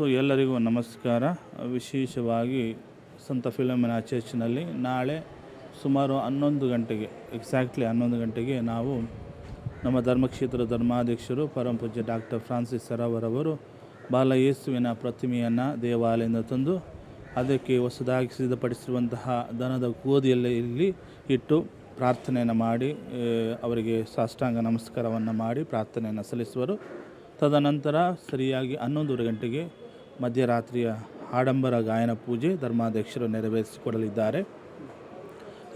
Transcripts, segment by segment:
So ಎಲ್ಲರಿಗೂ ನಮಸ್ಕಾರ. ವಿಶೇಷವಾಗಿ ಸಂತ ಫಿಲೋಮಿನ ಚರ್ಚ್ನಲ್ಲಿ ನಾಳೆ ಸುಮಾರು ಹನ್ನೊಂದು ಗಂಟೆಗೆ ಎಕ್ಸಾಕ್ಟ್ಲಿ ಹನ್ನೊಂದು ಗಂಟೆಗೆ ನಾವು ನಮ್ಮ ಧರ್ಮಕ್ಷೇತ್ರ ಧರ್ಮಾಧ್ಯಕ್ಷರು ಪೂಜ್ಯ ಡಾಕ್ಟರ್ ಫ್ರಾನ್ಸಿಸ್ ಸರಾವರವರು ಬಾಲ ಯೇಸುವಿನ ಪ್ರತಿಮೆಯನ್ನು ದೇವಾಲಯದಿಂದ ತಂದು ಅದಕ್ಕೆ ಹೊಸದಾಗಿ ಸಿದ್ಧಪಡಿಸಿರುವಂತಹ ದನದ ಗೋಧಿಯಲ್ಲಿ ಇಲ್ಲಿ ಇಟ್ಟು ಪ್ರಾರ್ಥನೆಯನ್ನು ಮಾಡಿ ಅವರಿಗೆ ಸಾಷ್ಟಾಂಗ ನಮಸ್ಕಾರವನ್ನು ಮಾಡಿ ಪ್ರಾರ್ಥನೆಯನ್ನು ಸಲ್ಲಿಸುವರು. ತದನಂತರ ಸರಿಯಾಗಿ ಹನ್ನೊಂದೂವರೆ ಗಂಟೆಗೆ ಮಧ್ಯರಾತ್ರಿಯ ಆಡಂಬರ ಗಾಯನ ಪೂಜೆ ಧರ್ಮಾಧ್ಯಕ್ಷರು ನೆರವೇರಿಸಿಕೊಡಲಿದ್ದಾರೆ.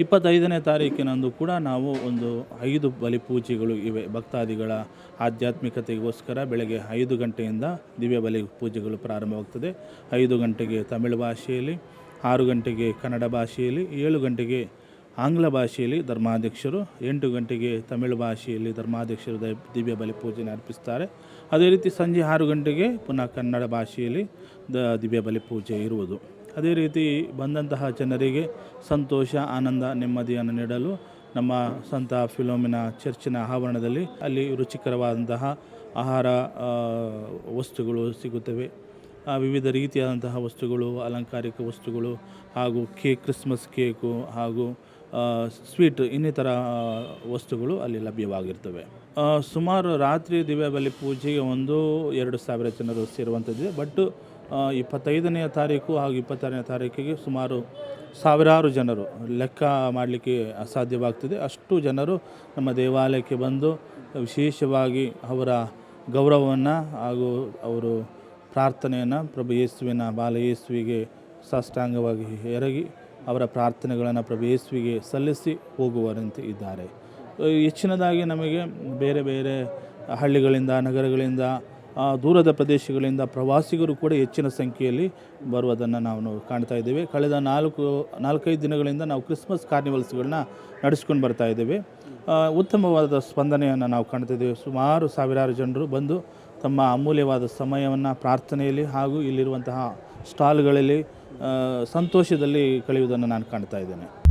ಇಪ್ಪತ್ತೈದನೇ ತಾರೀಕಿನಂದು ಕೂಡ ನಾವು ಒಂದು ಐದು ಬಲಿ ಪೂಜೆಗಳು ಇವೆ. ಭಕ್ತಾದಿಗಳ ಆಧ್ಯಾತ್ಮಿಕತೆಗೋಸ್ಕರ ಬೆಳಗ್ಗೆ ಐದು ಗಂಟೆಯಿಂದ ದಿವ್ಯ ಬಲಿ ಪೂಜೆಗಳು ಪ್ರಾರಂಭವಾಗ್ತದೆ. ಐದು ಗಂಟೆಗೆ ತಮಿಳು ಭಾಷೆಯಲ್ಲಿ, ಆರು ಗಂಟೆಗೆ ಕನ್ನಡ ಭಾಷೆಯಲ್ಲಿ, ಏಳು ಗಂಟೆಗೆ ಆಂಗ್ಲ ಭಾಷೆಯಲ್ಲಿ ಧರ್ಮಾಧ್ಯಕ್ಷರು ಎಂಟು ಗಂಟೆಗೆ ತಮಿಳು ಭಾಷೆಯಲ್ಲಿ ಧರ್ಮಾಧ್ಯಕ್ಷರು ದಿವ್ಯ ಬಲಿ ಪೂಜೆಯನ್ನು ಅರ್ಪಿಸ್ತಾರೆ ಅದೇ ರೀತಿ ಸಂಜೆ ಆರು ಗಂಟೆಗೆ ಪುನಃ ಕನ್ನಡ ಭಾಷೆಯಲ್ಲಿ ದ ದಿವ್ಯ ಬಲಿ ಪೂಜೆ ಇರುವುದು. ಅದೇ ರೀತಿ ಬಂದಂತಹ ಜನರಿಗೆ ಸಂತೋಷ, ಆನಂದ, ನೆಮ್ಮದಿಯನ್ನು ನೀಡಲು ನಮ್ಮ ಸಂತ ಫಿಲೋಮಿನ ಚರ್ಚಿನ ಆವರಣದಲ್ಲಿ ಅಲ್ಲಿ ರುಚಿಕರವಾದಂತಹ ಆಹಾರ ವಸ್ತುಗಳು ಸಿಗುತ್ತವೆ. ವಿವಿಧ ರೀತಿಯಾದಂತಹ ವಸ್ತುಗಳು, ಅಲಂಕಾರಿಕ ವಸ್ತುಗಳು ಹಾಗೂ ಕೇಕ್, ಕ್ರಿಸ್ಮಸ್ ಕೇಕು ಹಾಗೂ ಸ್ವೀಟ್ ಇನ್ನಿತರ ವಸ್ತುಗಳು ಅಲ್ಲಿ ಲಭ್ಯವಾಗಿರ್ತವೆ. ಸುಮಾರು ರಾತ್ರಿ ದಿವ್ಯ ಬಲಿ ಪೂಜೆಗೆ ಒಂದು ಎರಡು ಸಾವಿರ ಜನರು ಸೇರುವಂಥದ್ದಿದೆ. ಬಟ್ ಇಪ್ಪತ್ತೈದನೆಯ ತಾರೀಕು ಹಾಗೂ ಇಪ್ಪತ್ತಾರನೇ ತಾರೀಕಿಗೆ ಸುಮಾರು ಸಾವಿರಾರು ಜನರು ಲೆಕ್ಕ ಮಾಡಲಿಕ್ಕೆ ಅಸಾಧ್ಯವಾಗ್ತದೆ. ಅಷ್ಟು ಜನರು ನಮ್ಮ ದೇವಾಲಯಕ್ಕೆ ಬಂದು ವಿಶೇಷವಾಗಿ ಅವರ ಗೌರವವನ್ನು ಹಾಗೂ ಅವರು ಪ್ರಾರ್ಥನೆಯನ್ನು ಪ್ರಭು ಯೇಸುವಿನ ಬಾಲ ಯೇಸುವಿಗೆ ಸಾಷ್ಟಾಂಗವಾಗಿ ಎರಗಿ ಅವರ ಪ್ರಾರ್ಥನೆಗಳನ್ನು ಪ್ರಭು ಯೇಸುವಿಗೆ ಸಲ್ಲಿಸಿ ಹೋಗುವರಂತೆ ಇದ್ದಾರೆ. ಹೆಚ್ಚಿನದಾಗಿ ನಮಗೆ ಬೇರೆ ಬೇರೆ ಹಳ್ಳಿಗಳಿಂದ, ನಗರಗಳಿಂದ ದೂರದ ಪ್ರದೇಶಗಳಿಂದ ಪ್ರವಾಸಿಗರು ಕೂಡ ಹೆಚ್ಚಿನ ಸಂಖ್ಯೆಯಲ್ಲಿ ಬರುವುದನ್ನು ನಾವು ಕಾಣ್ತಾ ಇದ್ದೇವೆ. ಕಳೆದ ನಾಲ್ಕು, ನಾಲ್ಕೈದು ದಿನಗಳಿಂದ ನಾವು ಕ್ರಿಸ್ಮಸ್ ಕಾರ್ನಿವಲ್ಸ್ಗಳನ್ನ ನಡೆಸ್ಕೊಂಡು ಬರ್ತಾ ಇದ್ದೇವೆ. ಉತ್ತಮವಾದ ಸ್ಪಂದನೆಯನ್ನು ನಾವು ಕಾಣ್ತಾ ಇದ್ದೇವೆ. ಸುಮಾರು ಸಾವಿರಾರು ಜನರು ಬಂದು ತಮ್ಮ ಅಮೂಲ್ಯವಾದ ಸಮಯವನ್ನು ಪ್ರಾರ್ಥನೆಯಲ್ಲಿ ಹಾಗೂ ಇಲ್ಲಿರುವಂತಹ ಸ್ಟಾಲ್ಗಳಲ್ಲಿ ಸಂತೋಷದಲ್ಲಿ ಕಳೆಯುವುದನ್ನು ನಾನು ಕಾಣ್ತಾ ಇದ್ದೇನೆ.